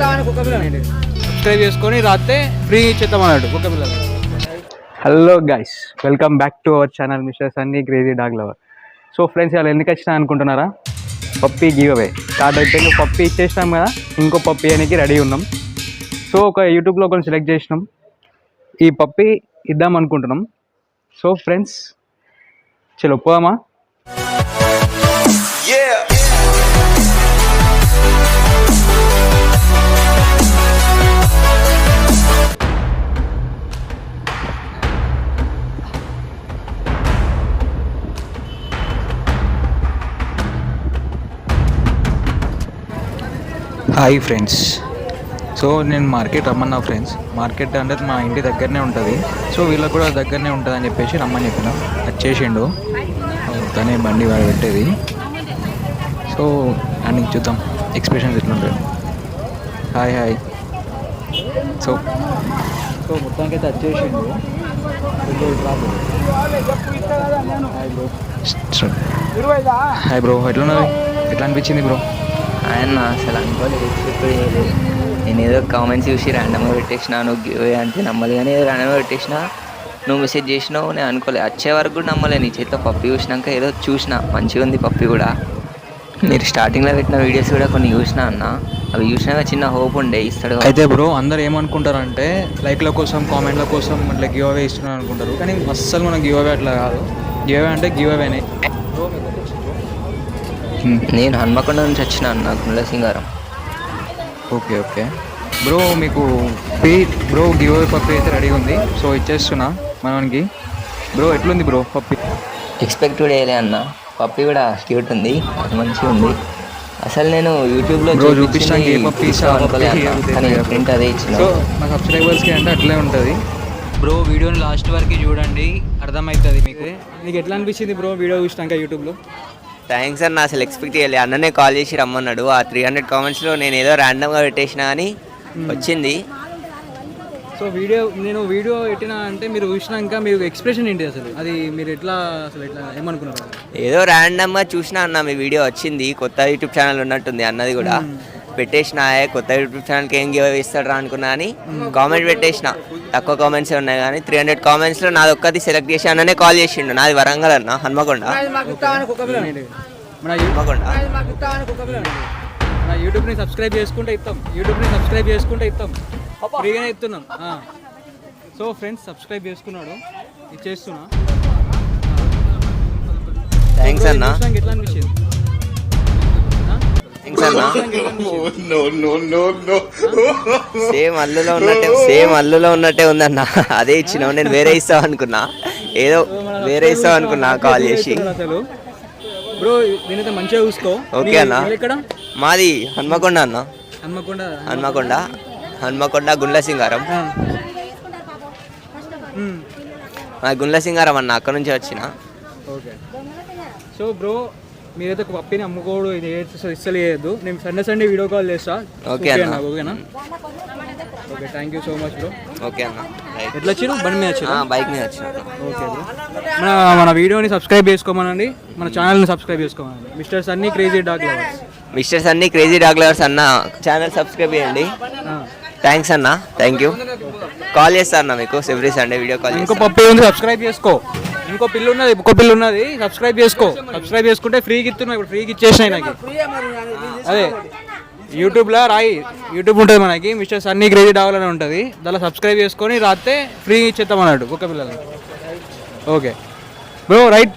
Subscribe చేసుకొని రాస్తే free ఇచ్చేద్దాం అన్నాడు కుక్క పిల్లలు hello guys welcome back to our channel mister Sunny crazy dog lover so friends ఇవాళ ఎందుకు వచ్చినా అనుకుంటున్నారా? పప్పీ గివ్ అవే స్టార్ట్ అయిపోయింది పప్పీ ఇచ్చేసినాం కదా ఇంకో పప్పీ అనేది రెడీ ఉన్నాం. సో ఒక యూట్యూబ్లో ఒకరిని సెలెక్ట్ చేసినాం. ఈ పప్పీ ఇద్దాం అనుకుంటున్నాం. సో ఫ్రెండ్స్ చలో పోదామా? హాయ్ ఫ్రెండ్స్ సో నేను మార్కెట్ రమ్మన్నా ఫ్రెండ్స్ మార్కెట్ అంటే మా ఇంటి దగ్గరనే ఉంటుంది. సో వీళ్ళకి కూడా దగ్గరనే ఉంటుంది అని చెప్పేసి రమ్మని చెప్పిన. వచ్చేసిండు తనే బండి వాడు పెట్టేది. సో అని చూద్దాం. ఎక్స్ప్రెషన్స్ ఎట్లుంటాయి. హాయ్ హాయ్ సో సో మొత్తానికి అయితే వచ్చేసిండు హాయ్ బ్రో ఎట్లున్నది? ఎట్లా అనిపించింది బ్రో ఆయన అసలు అనుకోలేదు చేయలేదు. నేను ఏదో కామెంట్స్ చూసి ర్యాండమ్గా పెట్టేసిన నువ్వు గివ్ అంటే నమ్మలేదు. కానీ ఏదో ర్యాండమ్గా పెట్టేసిన నువ్వు మెసేజ్ చేసినావు నేను అనుకోలేదు. వచ్చే వరకు కూడా నమ్మలేదు నీ చేతిలో పప్పి చూసినాక ఏదో చూసిన మంచిగా ఉంది పప్పి కూడా. మీరు స్టార్టింగ్లో పెట్టిన వీడియోస్ కూడా కొన్ని చూసినా అన్న. అవి చూసినాక చిన్న హోప్ ఉండే ఇస్తాడు అయితే బ్రో అందరు ఏమనుకుంటారంటే లైక్ల కోసం కామెంట్ల కోసం ఇట్లా గివ్ అవే ఇస్తున్నాను అనుకుంటారు కానీ అస్సలు మనం గివ్ అవే అట్లా కాదు. గివ్ అవే అంటే గివ్ అవేనే నేను హన్మకొండ నుంచి వచ్చిన అన్న Gundla Singaram. Okay okay. Bro మీకు pay bro give away puppy అయితే రెడీ ఉంది. సో ఇచ్చేస్తున్నా మనకి బ్రో ఎట్లుంది బ్రో పప్పి? ఎక్స్పెక్ట్ చేయలే అన్న. పప్పి కూడా క్యూట్ ఉంది మంచిగా ఉంది. అసలు నేను యూట్యూబ్లో. ప్రింట్ అదే ఇచ్చిన. సో మా సబ్స్క్రైబర్స్కి అంటే అట్లే ఉంటుంది. బ్రో వీడియోని లాస్ట్ వరకు చూడండి అర్థమవుతుంది మీకు. మీకు ఎట్లా అనిపించింది బ్రో వీడియో చూసినాక యూట్యూబ్లో థ్యాంక్స్ అన్న అసలు ఎక్స్పెక్ట్ చేయాలి. అన్ననే కాల్ చేసి రమ్మన్నాడు. ఆ త్రీ హండ్రెడ్ కామెంట్స్లో నేను ఏదో ర్యాండమ్గా పెట్టేసిన కానీ వచ్చింది. సో వీడియో నేను వీడియో పెట్టినా అంటే మీరు చూసినాక మీరు ఎక్స్ప్రెషన్ ఏంటి అసలు? అది మీరు ఎట్లా అసలు ఎట్లా ఏమనుకున్నారు? ఏదో ర్యాండమ్గా చూసినా అన్న మీ వీడియో వచ్చింది. కొత్త యూట్యూబ్ ఛానల్ ఉన్నట్టుంది అన్నది కూడా. పెట్టేసిన "ఏ, కొత్త యూట్యూబ్ ఛానల్కి ఏం గివ్ ఇస్తాడు అనుకున్నా అని కామెంట్ పెట్టేసిన. తక్కువ కామెంట్స్ ఉన్నాయి కానీ త్రీ హండ్రెడ్ కామెంట్స్లో నాది ఒక్కటి సెలెక్ట్ చేసి అన్ననే కాల్ చేసిండు. నాది వరంగల్ అన్న హన్మకొండ. హన్మకొండ. యూట్యూబ్ని సబ్స్క్రైబ్ చేసుకుంటే ఇస్తాం యూట్యూబ్ని సబ్స్క్రైబ్ చేసుకుంటే ఇస్తాం ఫ్రీగానే ఇస్తున్నాం. సో ఫ్రెండ్స్ సబ్స్క్రైబ్ చేసుకున్నాడు. ఇచ్చేస్తున్నా థ్యాంక్స్ అన్న. ఎట్లా అనిపించింది? సేమ్ అల్లులో ఉన్నట్టే సేమ్ అల్లులో ఉన్నట్టే ఉందన్న. అదే ఇచ్చినావు నేను వేరే ఇస్తావు అనుకున్నా. ఏదో వేరే ఇస్తావు అనుకున్నా కాల్ చేసి. అసలు బ్రో నేనైతే మంచిగా చూసుకో. ఓకే అన్న. మాది హన్మకొండ అన్న. హన్మకొండ. హన్మకొండ. హన్మకొండ గుండ్ల సింగారం. గుండ్ల సింగారం అన్న అక్కడ నుంచి వచ్చిన. ఓకే సో బ్రో మీరైతే ఒక పప్పిని అమ్ముకోడు ఇది ఇస్తలేదు నేను సండే సండే వీడియో కాల్ చేస్తా. ఓకే అన్న. ఓకేనా okay thank you so much bro okay అన్న. ఎట్లా వచ్చారు బండి మీద వచ్చారు ఆ, బైక్ మీద వచ్చిన. ఓకే మన మన వీడియోని సబ్స్క్రైబ్ చేసుకోమనండి. మన ఛానల్ని subscribe చేసుకోమనండి. Mister Sunny crazy dog lovers mister Sunny crazy dog lovers అన్న ఛానల్ సబ్స్క్రైబ్ చేయండి. థ్యాంక్స్ అన్న. థ్యాంక్ యూ కాల్ చేస్తా అన్న మీకు ఎవ్రీ సండే వీడియో కాల్ ఇంకో పప్పి ఉంది సబ్స్క్రైబ్ చేసుకో. ఇంకో పిల్లు ఉన్నది ఇంకో పిల్లు ఉన్నది. సబ్స్క్రైబ్ చేసుకో. సబ్స్క్రైబ్ చేసుకుంటే ఫ్రీకి ఇస్తున్నా ఇప్పుడు ఫ్రీకి ఇచ్చేసినాయి నాకు అదే యూట్యూబ్లో రాయి. యూట్యూబ్ ఉంటుంది మనకి. మిస్టర్ సన్నీ క్రేజీ డాగ్ అని ఉంటుంది. దానిలో సబ్స్క్రైబ్ చేసుకొని రాస్తే ఫ్రీ ఇచ్చేద్దాం అన్నాడు కుక్క పిల్లలు ఓకే బ్రో రైట్